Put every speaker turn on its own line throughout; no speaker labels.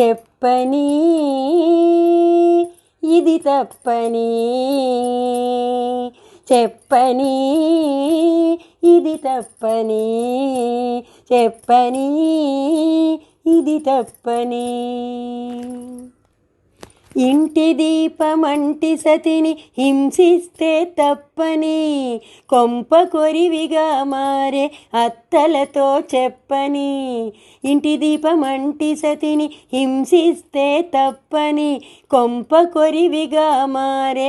చెప్పని ఇది తప్పని. చెప్పని ఇది తప్పని. చెప్పని ఇది తప్పని. ఇంటి దీపమంటి సతిని హింసిస్తే తప్పని కొంప కొరివిగా మారే అత్తలతో చెప్పని ఇంటి దీపమంటి సతిని హింసిస్తే తప్పని కొంప కొరివిగా మారే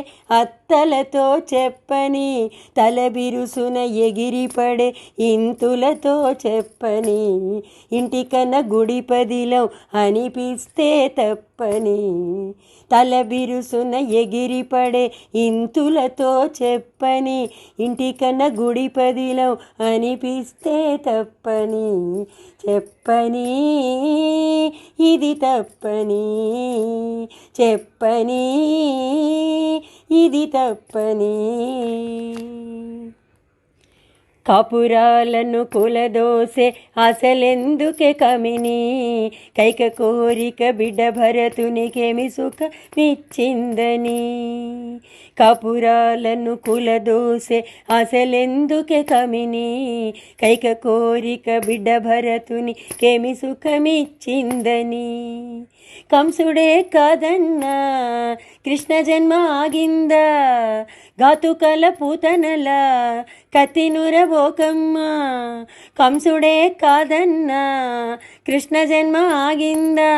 తలతో చెప్పని తల బిరుసున ఎగిరిపడే ఇంతులతో చెప్పని ఇంటికన్న గుడి పదిలో అనిపిస్తే తప్పని తల బిరుసున ఎగిరిపడే ఇంతులతో చెప్పని ఇంటికన్న గుడి పదిలో అనిపిస్తే తప్పని చెప్పని ఇది తప్పని చెప్పని ఇది తప్పని. కపురాలను కులదోసే అసలెందుకే కమిని? కైక కోరిక బిడ్డ భరతునికేమి సుఖమిచ్చిందని. కపురాలను కులదోసే అసలెందుకే కమిని? కైక కోరిక బిడ్డ భరతుని కేమి సుఖమిచ్చిందని. కంసుడే కాదన్నా కృష్ణ జన్మ ఆగిందా ఘాతుకల పూతనల కత్తినురబోకమ్మ కంసుడే కాదన్నా కృష్ణ జన్మ ఆగిందా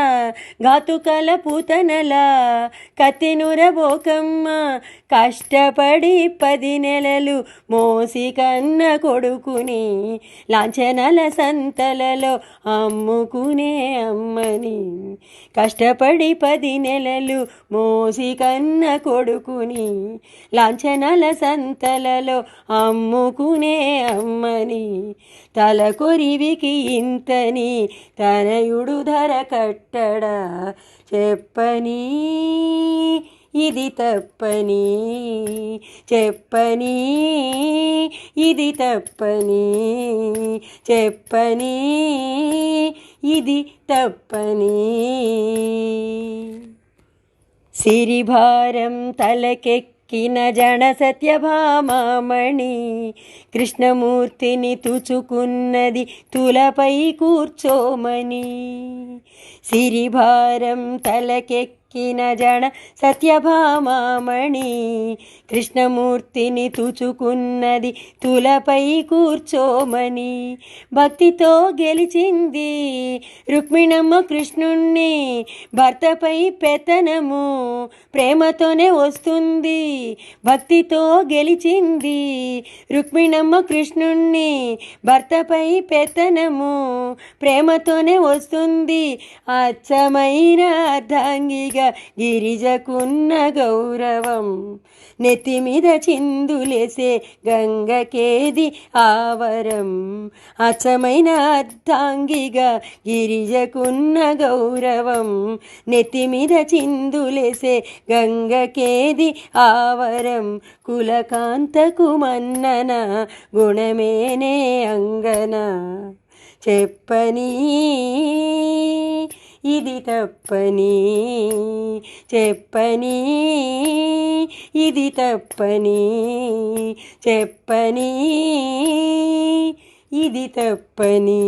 ఘాతుకల పూతనల కత్తినురబోకమ్మ కష్టపడి పది నెలలు మోసి కన్న కొడుకుని లాంఛనల సంతలలో అమ్ముకునే అమ్మని కష్టపడి పది నెలలు మోసి కన్న కొడుకుని లాంఛనల సంతలలో అమ్ముకునే అమ్మని తల కొరివికి ఇంతని తనయుడు ధర కట్టడా చెప్పని. ఇది తప్పని. చెప్పని. ఇది తప్పని. చెప్పని. ఇది తప్పని. సిరిభారం తలకెక్కిన జన సత్యభామామణి కృష్ణమూర్తిని తుచుకున్నది తులపై కూర్చోమని. సిరిభారం తలకెక్కి కిన జన సత్యభామామణి కృష్ణమూర్తిని తుచుకున్నది తులపై కూర్చోమని భక్తితో గెలిచింది రుక్మిణమ్మ కృష్ణుణ్ణి. భర్తపై పెతనము ప్రేమతోనే వస్తుంది. భక్తితో గెలిచింది రుక్మిణమ్మ కృష్ణుణ్ణి. భర్తపై పెతనము ప్రేమతోనే వస్తుంది. అచ్చమైన అర్ధాంగిగా గిరిజకున్న గౌరవం. నెతిమిద చిందులేసే గంగకేది ఆవరం. అచ్చమైన అర్ధాంగిగా గిరిజకున్న గౌరవం. నెత్తిమీద చిందులేసే గంగకేది ఆవరం. కులకాంతకు మన్నన గుణమేనే అంగన. చెప్పనీ ఇది తప్పని చెప్పని ఇది తప్పని చెప్పని ఇది తప్పని.